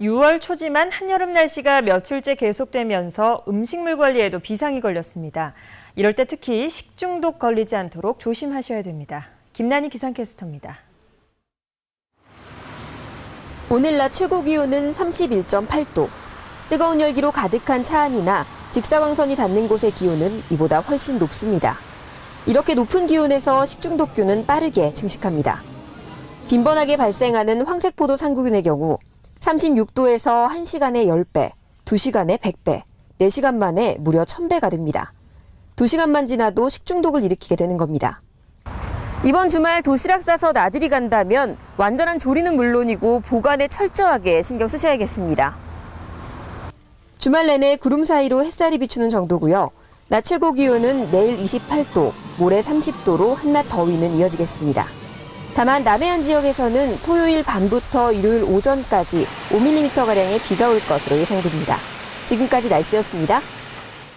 6월 초지만 한여름 날씨가 며칠째 계속되면서 음식물 관리에도 비상이 걸렸습니다. 이럴 때 특히 식중독 걸리지 않도록 조심하셔야 됩니다. 김난희 기상캐스터입니다. 오늘 낮 최고 기온은 31.8도. 뜨거운 열기로 가득한 차 안이나 직사광선이 닿는 곳의 기온은 이보다 훨씬 높습니다. 이렇게 높은 기온에서 식중독균은 빠르게 증식합니다. 빈번하게 발생하는 황색포도 상구균의 경우 36도에서 1시간에 10배, 2시간에 100배, 4시간 만에 무려 1000배가 됩니다. 2시간만 지나도 식중독을 일으키게 되는 겁니다. 이번 주말 도시락 싸서 나들이 간다면 완전한 조리는 물론이고 보관에 철저하게 신경 쓰셔야겠습니다. 주말 내내 구름 사이로 햇살이 비추는 정도고요. 낮 최고 기온은 내일 28도, 모레 30도로 한낮 더위는 이어지겠습니다. 다만 남해안 지역에서는 토요일 밤부터 일요일 오전까지 5mm가량의 비가 올 것으로 예상됩니다. 지금까지 날씨였습니다.